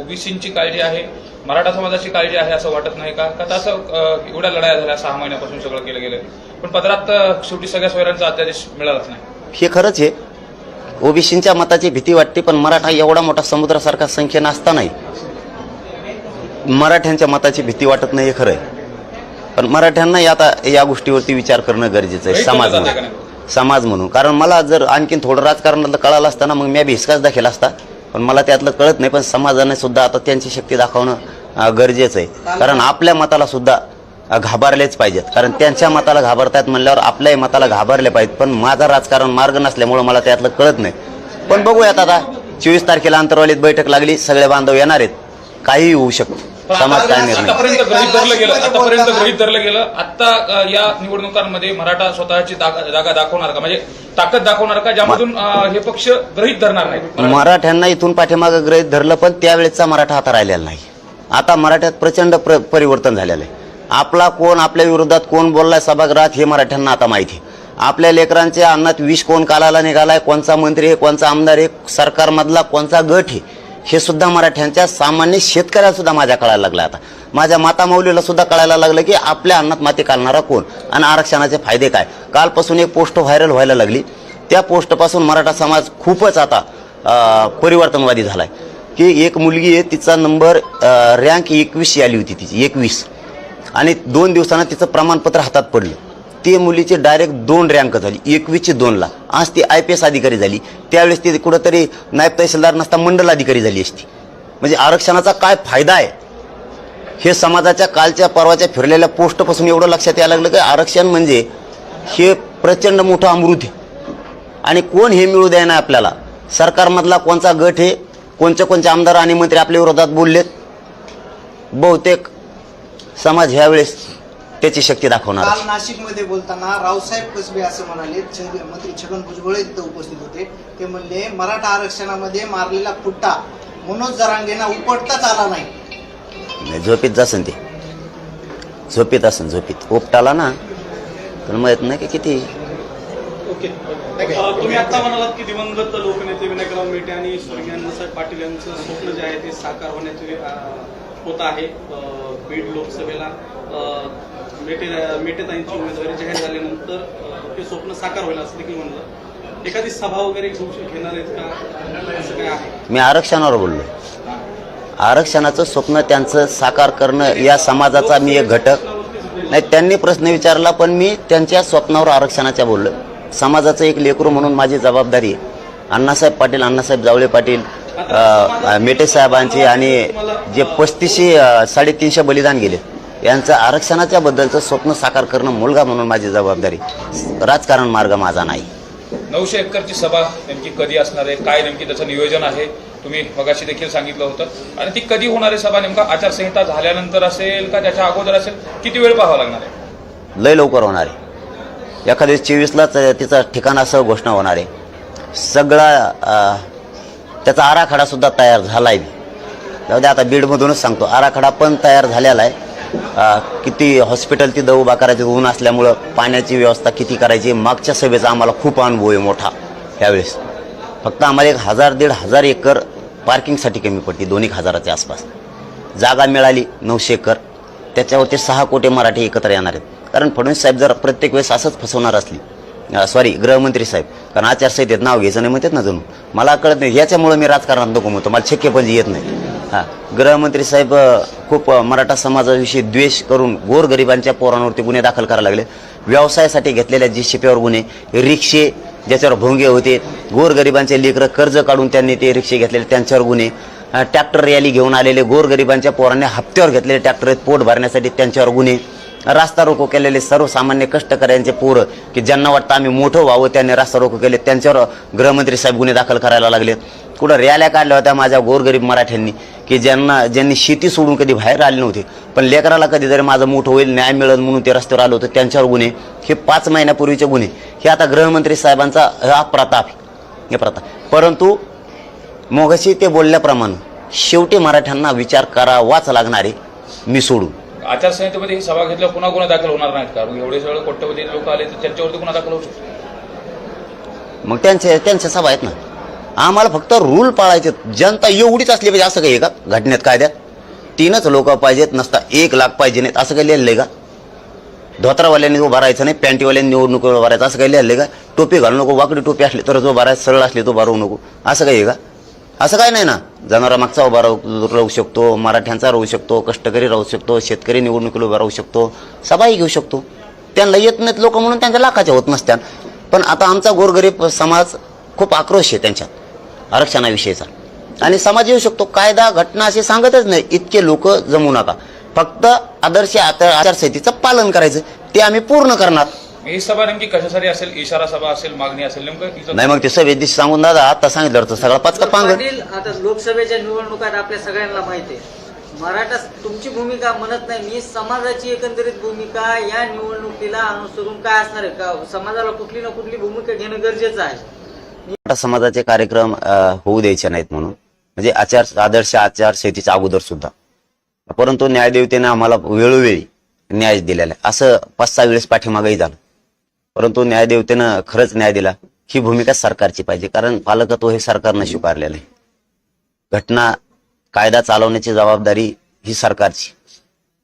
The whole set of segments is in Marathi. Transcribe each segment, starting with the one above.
ओबीसींची काळजी आहे मराठा समाजाची काळजी आहे असं वाटत नाही का? का अ, एवढ्या लढाया झाल्या सहा महिन्यापासून सगळं केलं गेलं पण पदरात शेवटी सगळ्या सोयऱ्यांचा अध्यादेश मिळालाच नाही. हे खरंच आहे ओबीसींच्या मताची भीती वाटते पण मराठा एवढा मोठा समुद्रासारखा संख्येनं असतानाही मराठ्यांच्या मताची भीती वाटत नाही हे खरं आहे. पण मराठ्यांनाही आता या गोष्टीवरती विचार करणं गरजेचं आहे समाज म्हणून. समाज म्हणून. कारण मला जर आणखीन थोडं राजकारणातलं कळालं असताना मग मी भिसकाच दाखल असता. पण मला त्यातलं कळत नाही पण समाजाने सुद्धा आता त्यांची शक्ती दाखवणं गरजेचं आहे. कारण आपल्या मताला सुद्धा घाबरलेच पाहिजेत. कारण त्यांच्या मताला घाबरतायत म्हणल्यावर आपल्याही मताला घाबरले पाहिजेत. पण माझा राजकारण मार्ग नसल्यामुळं मला त्यातलं कळत नाही. पण बघूयात आता चोवीस तारखेला अंतरवालीत बैठक लागली सगळे बांधव येणार आहेत. काहीही होऊ शकतं. समाज काय आता- निर्णय आतापर्यंत गृहीत धरलं गेलं आतापर्यंत गृहीत धरलं गेलं. आता या निवडणुकांमध्ये मराठा स्वतःची जागा जागा दाखवणार का? म्हणजे ताकद दाखवणार का? ज्यामधून अ, हे पक्ष गृहीत धरणार नाही मराठ्यांना इथून पाठीमागं गृहीत धरलं पण त्यावेळेचा मराठा आता राहिलेला नाही. आता मराठ्यात प्रचंड प्र परिवर्तन झालेलं आहे. आपला कोण आपल्या विरोधात कोण बोललाय सभागृहात हे मराठ्यांना आता माहिती आहे. आपल्या लेकरांच्या अन्नात विष कोण कालाला निघालाय? कोणचा मंत्री आहे? कोणचा आमदार आहे? सरकारमधला कोणचा गट आहे? हे सुद्धा मराठ्यांच्या सामान्य शेतकऱ्याला सुद्धा माझ्या कळायला लागलं आता. माझ्या माता माऊलीला सुद्धा कळायला लागलं की आपल्या अन्नात माती काढणारा कोण? आणि आरक्षणाचे फायदे काय? कालपासून एक पोस्ट व्हायरल व्हायला लागली. त्या पोस्टपासून मराठा समाज खूपच आता परिवर्तनवादी परिवर्तनवादी झालाय. की एक मुलगी आहे तिचा नंबर रँक एकवीसशी आली होती तिची एकवीस. आणि दोन दिवसानं तिचं प्रमाणपत्र हातात पडलं. ते मुलीचे डायरेक्ट दोन रँक झाली. एकवीसचे दोनला. आज ती आय पी एस अधिकारी झाली. त्यावेळेस ती कुठंतरी नायब तहसीलदार नसता मंडल अधिकारी झाली असती. म्हणजे आरक्षणाचा काय फायदा आहे? हे समाजाच्या कालच्या परवाच्या फिरलेल्या पोस्टपासून एवढं लक्षात यायला लागलं की आरक्षण म्हणजे हे प्रचंड मोठं अमृत आहे. आणि कोण हे मिळू द्यायना आपल्याला? सरकारमधला कोणचा गट हे कोणते कोणते आमदार आणि मंत्री आपल्या विरोधात बोललेत? बहुतेक समाज ह्यावेळेस त्याची शक्ती दाखवणार काल नाशिकमध्ये बोलताना रावसाहेब कसबे असं म्हणाले छग- मंत्री छगन भुजबळ तिथे उपस्थित होते. ते म्हणले मराठा आरक्षणामध्ये मारलेला फुट्टा मनोज जरांगेंना उपटताच आला नाही. नाही, झोपीत जासन ते. झोपीत असन झोपीत. उपटाला ना. तर माहीत नाही की किती? अ, तुम्ही आता म्हणालात की दिवंगत लोकनेते विनायकराव मेटे आणि स्वर्गीय अण्णासाहेब पाटील यांचं स्वप्न जे आहे ते साकार होण्याचे अ, होत आहे अ, बीड लोकसभेला. अ, मेटे मेटेताईंची उमेदवारी जाहीर झाल्यानंतर ते स्वप्न साकार होईल असं देखील म्हणलं. एखादी सभा वगैरे घेऊ घेणार आहेत का? असं काय आहे? मी आरक्षणावर बोललो आरक्षणाचं स्वप्न त्यांचं साकार करणं या समाजाचा मी एक घटक. नाही त्यांनी प्रश्न विचारला पण मी त्यांच्या स्वप्नावर आरक्षणाच्या बोललो समाजाचं एक लेकरू म्हणून माझी जबाबदारी आहे. अण्णासाहेब पाटील अण्णासाहेब जावळे पाटील मेटे साहेबांचे आणि जे पस्तीसशे साडेतीनशे बलिदान गेले. यांचं आरक्षणाच्या बद्दलचं स्वप्न साकार करणं मुलगा म्हणून माझी जबाबदारी. राजकारण मार्ग माझा नाही. नऊशे एकरची सभा नेमकी कधी असणार आहे? काय नेमकी त्याचं नियोजन आहे? तुम्ही मगाशी देखील सांगितलं होतं. आणि ती कधी होणार आहे सभा? नेमका आचारसंहिता झाल्यानंतर असेल का त्याच्या अगोदर असेल? किती वेळ पाहावा लागणार आहे? लय लवकर होणार आहे. एखाद्या चोवीसलाच तिचं ठिकाण असं घोषणा होणार आहे. सगळा त्याचा आराखडा सुद्धा तयार झाला आहे जाऊ दे आता बीडमधूनच सांगतो. आराखडा पण तयार झालेला आहे. किती हॉस्पिटल तिथं उभा करायचं ऊन असल्यामुळं पाण्याची व्यवस्था किती करायची मागच्या सभेचा आम्हाला खूप अनुभव आहे मोठा ह्यावेळेस. फक्त आम्हाला एक हजार दीड हजार एकर पार्किंगसाठी कमी पडते दोन एक हजाराच्या आसपास. जागा मिळाली नऊशे एकर त्याच्यावरती सहा कोटी मराठी एकत्र येणार आहेत. कारण फडणवीस साहेब जर प्रत्येक वेळेस असंच फसवणार असली सॉरी गृहमंत्री साहेब कारण आचारसंहितेत नाव घ्यायचं नाही म्हणतात ना जणू. मला कळत नाही याच्यामुळे मी राजकारणात नको म्हणतो मला शक्यपणजी येत नाही. हां. गृहमंत्री साहेब खूप मराठा समाजाविषयी द्वेष करून गोरगरिबांच्या पोरांवरती गुन्हे दाखल करायला लागले. व्यवसायासाठी घेतलेल्या जी शिप्यावर गुन्हे रिक्षे ज्याच्यावर भोंगे होते गोरगरिबांचे लेकरं कर्ज काढून त्यांनी ते रिक्षे घेतलेले त्यांच्यावर गुन्हे. ट्रॅक्टर रॅली घेऊन आलेले गोरगरिबांच्या पोरांनी हप्त्यावर घेतलेले ट्रॅक्टर पोट भरण्यासाठी त्यांच्यावर गुन्हे. रास्ता रोको केलेले सर्वसामान्य कष्टकऱ्यांचे पोरं की ज्यांना वाटतं आम्ही मोठं व्हावं त्यांनी रास्ता रोको केले त्यांच्यावर गृहमंत्री साहेब गुन्हे दाखल करायला लागले. कुठं रॅल्या काढल्या होत्या माझ्या गोरगरीब मराठ्यांनी की ज्यांना ज्यांनी शेती सोडून कधी बाहेर आले नव्हते पण लेकराला कधीतरी माझं मोठं होईल न्याय मिळेल म्हणून ते रस्त्यावर आलं होतं त्यांच्यावर गुन्हे. हे पाच महिन्यापूर्वीचे गुन्हे. हे आता गृहमंत्री साहेबांचा हा प्रताप हे प्रताप. परंतु मोघशी ते बोलल्याप्रमाणे शेवटी मराठ्यांना विचार करावाच लागणार आहे मी सोडून. आचारसंहितेमध्ये ही सभा घेतल्यावर पुन्हा गुन्हा दाखल होणार नाहीत का एवढे सगळे कोट्यवधी लोक आले तर त्यांच्यावरती गुन्हा दाखल होऊ शकतो? मग त्यांचे त्यांच्या सभा आहेत ना. आम्हाला फक्त रूल पाळायचे. जनता एवढीच असली पाहिजे. असं काही का? घटनेत कायद्यात? तीनच लोक पाहिजेत. नसता एक लाख पाहिजे नाहीत. असं काही लिहिलंय का? धोत्रावाल्यांनी उभा राहायचं नाही. पॅन्टीवाल्यांनी निवडणूक उभा राहायचं. असं काही लिहिलंय का? टोपी घालू नको. वाकडी टोपी असली तरच उभा राहायचं. सरळ असली तो उभा नको. असं काही का? असं काही नाही ना. जनावरामागचा उभा राहू राहू शकतो मराठ्यांचा राहू शकतो कष्टकरी राहू शकतो शेतकरी निवडणुकीला उभा राहू शकतो सभाही घेऊ शकतो. त्यांना येत नाहीत लोक म्हणून त्यांच्या लाखाच्या होत नसत्या पण आता आमचा गोरगरीब समाज खूप आक्रोश आहे त्यांच्यात आरक्षणाविषयीचा. आणि समाज येऊ शकतो. कायदा घटना असे सांगतच नाही. इतके लोक जमू नका. फक्त आदर्श आचारसंहितेचं पालन करायचं. ते आम्ही पूर्ण करणार. ही सभा नेमकी कशासाठी असेल? इशारा सभा असेल मागणी असेल नेमकं नाही मग ते सभेत सांगून दादा आता सांगितलं तर सगळा पाचका पांग पाटील आता लोकसभेच्या निवडणुकात आपल्या सगळ्यांना माहिती आहे. मराठा तुमची भूमिका म्हणत नाही मी समाजाची एकंदरीत भूमिका या निवडणुकीला अनुसरून काय असणार आहे? का समाजाला कुठली ना कुठली भूमिका घेणं गरजेचं आहे? मराठा समाजाचे कार्यक्रम अ, होऊ द्यायचे नाहीत म्हणून. म्हणजे आचार आदर्श आचारसंहितेच्या अगोदर सुद्धा. परंतु न्यायदेवतेने आम्हाला वेळोवेळी न्याय दिलेला आहे. असं पाच सहा वेळेस पाठीमागही झालं. परंतु न्यायदेवतेनं खरंच न्याय दिला. ही भूमिका सरकारची पाहिजे. कारण पालकत्व हे सरकारनं स्वीकारलेलं आहे. घटना कायदा चालवण्याची जबाबदारी ही सरकारची.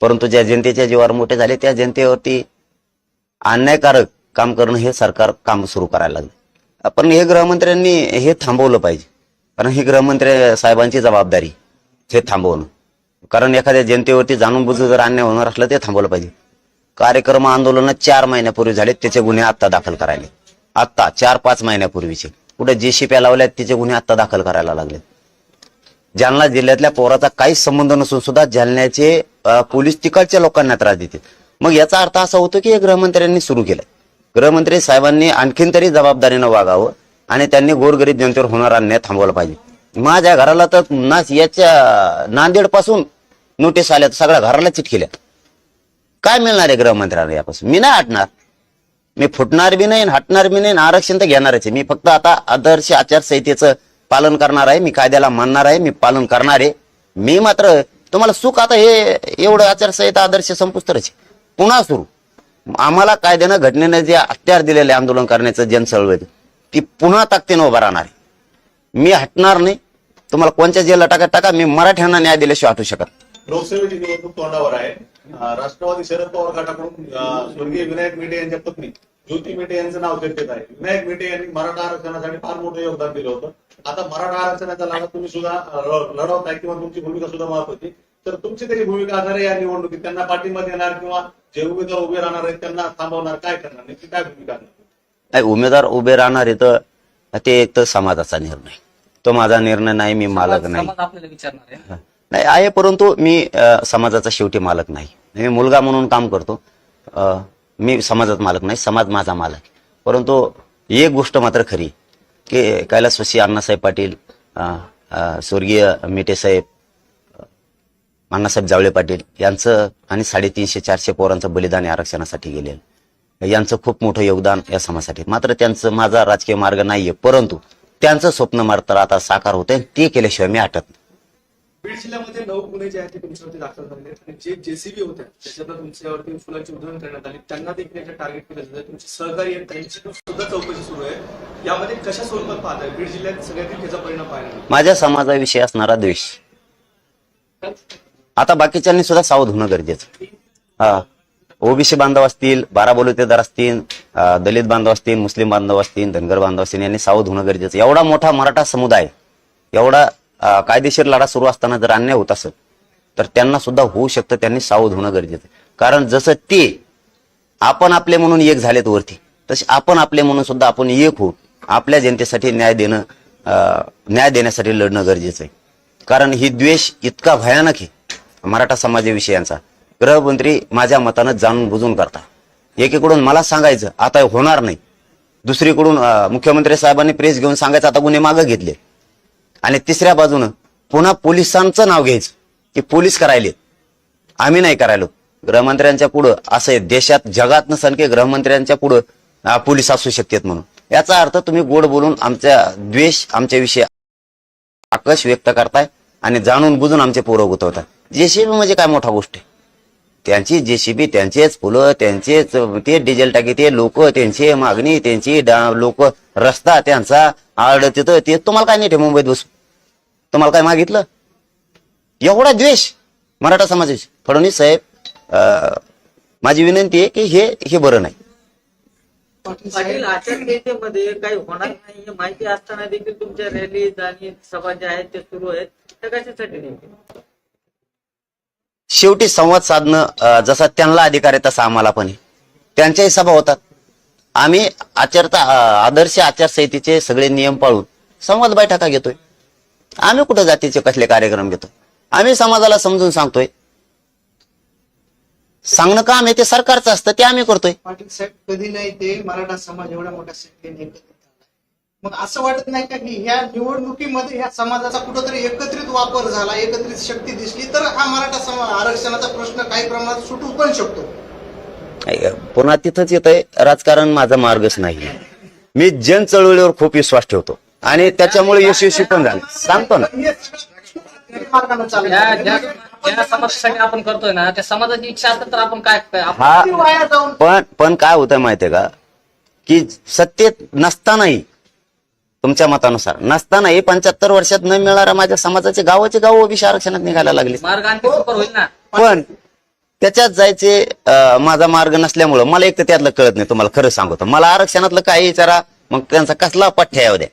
परंतु ज्या जनतेच्या जीवावर मोठे झाले त्या जनतेवरती अन्यायकारक काम करणं हे सरकार काम सुरू करायला लागलं. पण हे गृहमंत्र्यांनी हे थांबवलं पाहिजे. कारण ही गृहमंत्री साहेबांची जबाबदारी हे थांबवणं. कारण एखाद्या जनतेवरती जाणून बुजून जर अन्याय होणार असलं ते थांबवलं पाहिजे. कार्यक्रम आंदोलन चार महिन्यापूर्वी झाले त्याचे गुन्हे आत्ता दाखल करायले. आता चार पाच महिन्यापूर्वीचे. कुठे जेसीपी लावल्यात त्याचे गुन्हे आत्ता दाखल करायला लागले जालना जिल्ह्यातल्या पोराचा काहीच संबंध नसून सुद्धा जालन्याचे पोलीस तिकडच्या लोकांना त्रास देते मग याचा अर्थ असा होतो की हे गृहमंत्र्यांनी सुरू केलंय गृहमंत्री साहेबांनी आणखीन तरी जबाबदारीनं वागावं आणि त्यांनी गोरगरीब जनतेवर होणार अन्याय थांबवला पाहिजे. माझ्या घराला तर ना याच्या नांदेडपासून नोटीस आल्या सगळ्या घराला चिटकिल्या काय मिळणार आहे गृहमंत्र्यांना मी नाही हटणार. मी फुटणार बी नाही हटणार बी नाही आरक्षण तर घेणारच आहे. मी फक्त आता आदर्श आचारसंहितेचं पालन करणार आहे. मी कायद्याला मानणार आहे. मी पालन करणार आहे. मी मात्र तुम्हाला सुख आता हे एवढं आचारसंहिता आदर्श संपुस्तरच आहे. पुन्हा सुरू. आम्हाला कायद्यानं घटनेनं जे अत्यार दिलेले आंदोलन करण्याचं जनचळवळ ती पुन्हा ताकदीनं उभा राहणार आहे. मी हटणार नाही. तुम्हाला कोणत्या जेलला टाका टाका. मी मराठ्यांना न्याय दिल्याशिवाय हटू शकत लोकसभेची निवडणूक तोंडावर आहे. राष्ट्रवादी शरद पवार गटाकडून स्वर्गीय विनायक मेटे यांच्या पत्नी ज्योती मेटे यांचं नाव चर्चेत आहे. विनायक मेटे यांनी मराठा आरक्षणासाठी फार मोठं योगदान दिलं होतं. आता मराठा आरक्षणाचा लढा तुम्ही सुद्धा लढवताय किंवा तुमची भूमिका सुद्धा महत्वाची तर तुमची तरी भूमिका असणार आहे या निवडणुकीत त्यांना पाठिंबा देणार किंवा जे उमेदवार उभे राहणार आहेत त्यांना थांबवणार काय करणार? नेमकी काय भूमिका नाही उमेदवार उभे राहणार आहे तर ते एक तर समाजाचा निर्णय. तो माझा निर्णय नाही मी मालक नाही. नाही आहे परंतु मी समाजाचा शेवटी मालक नाही. मी मुलगा म्हणून काम करतो. मी समाजात मालक नाही समाज माझा मालक परंतु एक गोष्ट मात्र खरी की कैलासवासी अण्णासाहेब पाटील स्वर्गीय मिटेसाहेब अण्णासाहेब जावळे पाटील यांचं आणि साडेतीनशे चारशे पोरांचं बलिदान या आरक्षणासाठी गेलेलं यांचं खूप मोठं योगदान या समाजासाठी मात्र त्यांचं माझा राजकीय मार्ग नाहीये. परंतु त्यांचं स्वप्न मात्र आता साकार होतंय ते केल्याशिवाय मी आटत नाही. बीड जिल्ह्यामध्ये नऊ गुन्हे जे आहेत ते तुमच्यावरती दाखल झालेले आहेत. आणि जे जेसीबी होत्या त्याच्यातनं तुमच्यावरती फुलांची उधळण करण्यात आली. त्यांना देखील याच्या टार्गेट केलं जातं. तुमचे सहकारी आहेत त्यांची सुद्धा चौकशी सुरू आहे. यामध्ये कशा स्वरूपात पाहताय? बीड जिल्ह्यात सगळ्यातील त्याचा परिणाम पाहायला माझ्या समाजाविषयी असणारा द्वेष. आता बाकीच्यांनी सुद्धा सावध होणं गरजेचं. हा. ओबीसी बांधव असतील बारा बलुतेदार असतील दलित बांधव असतील मुस्लिम बांधव असतील धनगर बांधव असतील यांनी सावध होणं गरजेचं. एवढा मोठा मराठा समुदाय एवढा कायदेशीर लढा सुरू असताना जर अन्याय होत असेल तर त्यांना सुद्धा होऊ शकतं त्यांनी सावध होणं गरजेचं आहे. कारण जसं ते आपण आपले म्हणून एक झालेत वरती तसे आपण आपले म्हणून सुद्धा आपण एक होऊ आपल्या जनतेसाठी न्याय देणं अं, न्याय देण्यासाठी लढणं गरजेचं आहे. कारण ही द्वेष इतका भयानक आहे मराठा समाजाविषयांचा गृहमंत्री माझ्या मतानं जाणून बुजून करता. एकीकडून मला सांगायचं आता होणार नाही. दुसरीकडून मुख्यमंत्री साहेबांनी प्रेस घेऊन सांगायचं आता गुन्हे मागं घेतले. आणि तिसऱ्या बाजूनं पुन्हा पोलिसांचं नाव घ्यायचं की पोलीस करायले. आम्ही नाही करायलो. गृहमंत्र्यांच्या पुढं असं देशात जगात नसन की गृहमंत्र्यांच्या पुढं पोलीस असू शकतात म्हणून. याचा अर्थ तुम्ही गोड बोलून आमच्या द्वेष आमच्याविषयी आकर्ष व्यक्त करताय आणि जाणून बुजून आमचे पोरं गुतवताय. जेसीबी म्हणजे काय मोठा गोष्ट आहे? त्यांची जेसीबी त्यांचेच फुलं त्यांचेच ते डिझेल टाकी ते लोक त्यांची मागणी त्यांची लोक रस्ता त्यांचा आर्ड तिथं ते तुम्हाला काय नाही ठे मुंबईत बसून? तुम्हाला काय मागितलं? एवढा द्वेष मराठा समाजाची फडणवीस साहेब माझी विनंती आहे की हे हे बरं नाही. पाटील आचारसंहितेमध्ये काही होणार नाही माहिती असताना देखील तुमच्या रॅलीज आणि सभा ज्या आहेत ते सुरू आहेत त्या कशासाठी शेवटी संवाद साधणं जसा त्यांना अधिकार आहे तसा आम्हाला पण आहे. त्यांच्याही सभा होतात. आम्ही आचारता आदर्श आचारसंहितेचे सगळे नियम पाळून संवाद बैठका घेतोय. आम्ही कुठं जातीचे कसले कार्यक्रम घेतो आम्ही समाजाला समजून सांगतोय. सांगणं काम आहे ते सरकारचं असतं ते आम्ही करतोय. पाटील साहेब कधी नाही ते मराठा समाज एवढा मोठा मग असं वाटत नाही का की ह्या निवडणुकीमध्ये ह्या समाजाचा कुठंतरी एकत्रित वापर झाला एकत्रित शक्ती दिसली तर हा मराठा समाज आरक्षणाचा प्रश्न काही प्रमाणात सुटू पण शकतो. नाही, पुन्हा तिथंच येतंय राजकारण माझा मार्गच नाही. मी जन चळवळीवर खूप विश्वास ठेवतो. आणि त्याच्यामुळे यशस्वी पण झाले. सांगतो ना सगळं मार्गानं चाललं. ज्या ज्या ज्या समाजासाठी आपण करतोय ना त्या समाजाची इच्छा असतात तर आपण काय काय- आपण हा किती वाया जाऊन पण पण काय होतं माहितीये का? की सत्तेत नसतानाही तुमच्या मतानुसार. नसतानाही पंच्याहत्तर वर्षात न मिळणाऱ्या माझ्या समाजाचे गावाचे गाव ओबीसी आरक्षणात निघायला लागले. ना? पण त्याच्यात जायचे माझा मार्ग नसल्यामुळं मला एक तर त्यातलं कळत नाही तुम्हाला खरं सांगतो. मला आरक्षणातलं काही विचारा मग त्यांचा कसला पठ्ठ्या येऊ द्या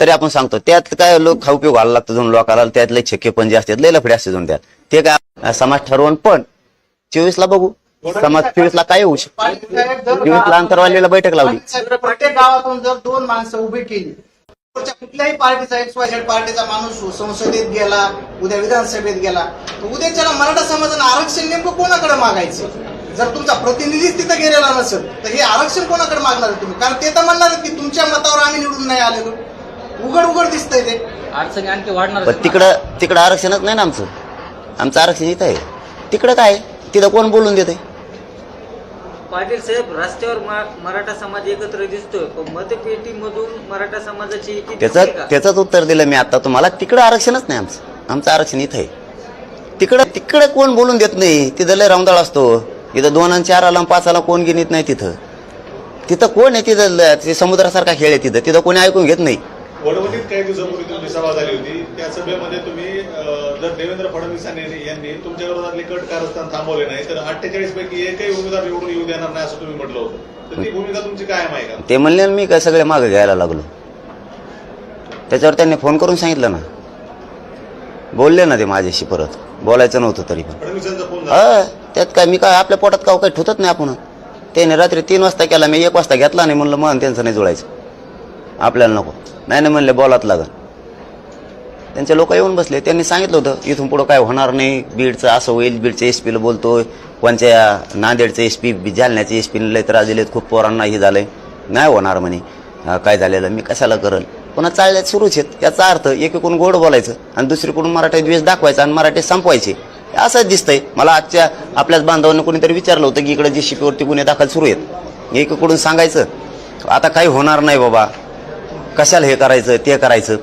तरी आपण सांगतो त्यात काय लोक खाऊ पिऊ घालायला लागतं जाऊन लोकाला त्यातले छक्के पंजे असतात लय लफडे असते जाऊन त्यात. ते काय समाज ठरवून पण चोवीस ला बघू. समाज चोवीस ला काय होऊ शकतो? चोवीस ला अंतरवालीला बैठक लावली. प्रत्येक गावातून जर दोन माणसं उभी केली कुठल्याही पार्टीचा एक्स वाय झेड पार्टीचा माणूस संसदेत गेला उद्या विधानसभेत गेला तर उद्याच्याला मराठा समाजानं आरक्षण नेमकं कोणाकडे मागायचं? जर तुमचा प्रतिनिधीच तिथं गेलेला नसेल तर हे आरक्षण कोणाकडे मागणार तुम्ही? कारण ते तर म्हणणार आहेत की तुमच्या मतावर आम्ही निवडून नाही आलेलो. उघड उघड दिसतंय ते. अडचणी आणखी वाढणार पण तिकडं तिकडं आरक्षणच नाही ना आमचं? आमचं आरक्षण इथं आहे. तिकडं काय? तिथं कोण बोलून देते पाटील साहेब रस्त्यावर मा- मराठा समाज एकत्र दिसतोय पण मतपेटीमधून मराठा समाजाची एकी त्याचं दिसते का? त्याचंच उत्तर दिलं मी आता. तुम्हाला तिकडं आरक्षणच नाही आमचं. आमचं आरक्षण इथं आहे. तिकडं तिकडं कोण बोलून देत नाही? तिथं लय रामदाळ असतो. इथं दोन आणि चार आला पाच आला कोण गिनीत नाही तिथं. तिथं कोण आहे? तिथं ल- ते समुद्रासारखा खेळ आहे तिथं. तिथं कोणी ऐकून घेत नाही. वडवणीत काही दिवसापूर्वी तुमची सभा झाली होती. त्या सभेमध्ये तुम्ही जर देवेंद्र फडणवीस यांनी तुमच्या विरोधातले कट कारस्थान थांबवले नाही तर अठ्ठेचाळीस पैकी एकही उमेदवार निवडून येऊ देणार नाही असं तुम्ही म्हटलं होतं. तर ती भूमिका तुमची कायम आहे का? ते म्हणले मी काय सगळे मागे घ्यायला लागलो. त्याच्यावर त्यांनी फोन करून सांगितलं ना. बोलले ना ते माझ्याशी परत. बोलायचं नव्हतं तरी पण. हा त्यात काय मी काय आपल्या पोटात काव काही ठुतत नाही आपण. त्याने रात्री तीन वाजता केला मी एक वाजता घेतला नाही म्हणलं मन त्यांचं नाही जुळायचं. आपल्याला नको. नाही नाही म्हणले बोलात लागल. त्यांचे लोक येऊन बसले. त्यांनी सांगितलं होतं इथून पुढं काय होणार नाही. बीडचं असं होईल बीडचं एस पीला बोलतो कोणच्या नांदेडचं एस पी जालन्याचे एस पीने लय त्रास दिलेत. खूप पोरांना हे झालंय. नाही होणार म्हणे. काय झालेलं? मी कशाला करल? पुन्हा चालल्यात सुरूच आहेत. याचा अर्थ एकीकडून गोड बोलायचं आणि दुसरीकडून मराठी द्वेष दाखवायचा आणि मराठी संपवायचे. असंच दिसतंय. मला आजच्या आपल्याच बांधवांना कोणीतरी विचारलं होतं की इकडे जे शिपीवरती गुन्हे दाखल सुरू आहेत. एकीकडून सांगायचं आता काही होणार नाही बाबा. कशाला हे करायचं ते करायचं?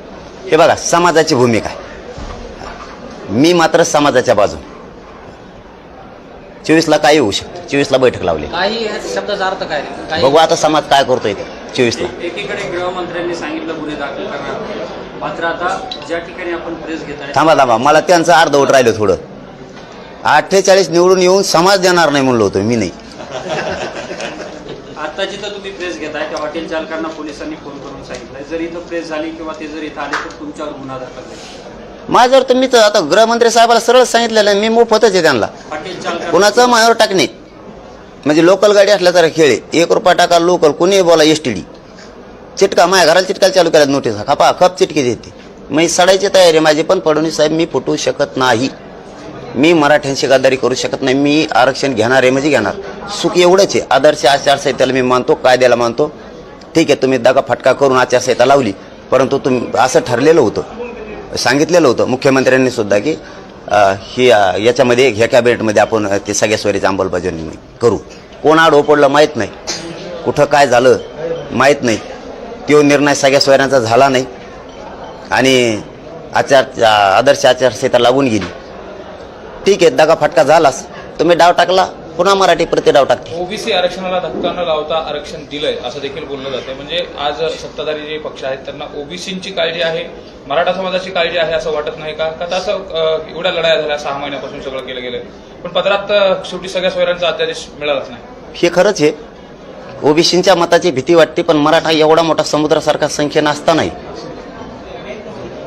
हे बघा समाजाची भूमिका आहे. मी मात्र समाजाच्या बाजू चोवीसला काही होऊ शकतं. चोवीसला बैठक लावली. काही या शब्दाचा अर्थ काय? नाही काही बघू आता समाज काय करतोय ते चोवीसला. एकीकडे गृहमंत्र्यांनी सांगितलं गुन्हे दाखल करणार. मात्र आता ज्या ठिकाणी आपण प्रेस घेत आहे थांबा थांबा. मला त्यांचं अर्धवट राहिलं थोडं. अठ्ठेचाळीस निवडून येऊन समाज देणार नाही म्हणलो होतो मी नाही. आता जिथं तुम्ही प्रेस घेताय त्या हॉटेल चालकांना पोलिसांनी फोन करून सांगितलंय. जर इथं प्रेस झाली किंवा ते जर इथं आले तर तुमच्यावर गुन्हा दाखल होईल. माझ्यावर तर मी तर आता गृहमंत्री साहेबाला सरळ सांगितलेलं मी मोफतच आहे त्यांना. कुणाचं माझ्यावर टाकणे म्हणजे लोकल गाडी असल्या तर खेळ. एक रुपया टाका लोकल कुणी बोला एस टी डी चिटका माझ्या घराला चिटकायला चालू केल्यात नोटीस. खपा खप चिटकी देते. मी सडायची तयारी माझी पण फडणवीस साहेब मी फुटू शकत नाही. मी मराठ्यांशी गद्दारी करू शकत नाही. मी आरक्षण घेणार आहे म्हणजे घेणार. सुख एवढंच आहे. आदर्श आचारसंहितेला मी मानतो कायद्याला मानतो. ठीक आहे तुम्ही दगा फटका करून आचारसंहिता लावली परंतु तुम्ही असं ठरलेलं होतं सांगितलेलं होतं मुख्यमंत्र्यांनी सुद्धा की ही याच्यामध्ये ह्या कॅबिनेटमध्ये आपण ते सगळ्या स्वरीची अंमलबजावणी करू. कोण आड पडलं माहीत नाही. कुठं काय झालं माहीत नाही. तो निर्णय सगळ्या सोयऱ्यांचा झाला नाही. आणि आचार आदर्श आचारसंहिता लागून गेली. ठीक आहे दगा फटका झालाच तुम्ही डाव टाकला पुन्हा मराठी प्रति डाव टाकते. ओबीसी आरक्षणाला धक्का न लावता आरक्षण दिलंय असं देखील बोललं जातं म्हणजे आज सत्ताधारी जे पक्ष आहेत त्यांना ओबीसींची काळजी आहे मराठा समाजाची काळजी आहे असं वाटत नाही का? का तसं अं, एवढ्या लढाया झाल्या सहा महिन्यापासून सगळं केलं गेलं पण पदरात अं, शेवटी सगळ्या सोयऱ्यांचा अध्यादेश मिळालाच नाही. हे खरंच आहे ओबीसींच्या मताची भीती वाटते पण मराठा एवढा मोठा समुद्रासारखा संख्येनं असतानाही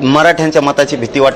मराठ्यांच्या मताची भीती वाटते.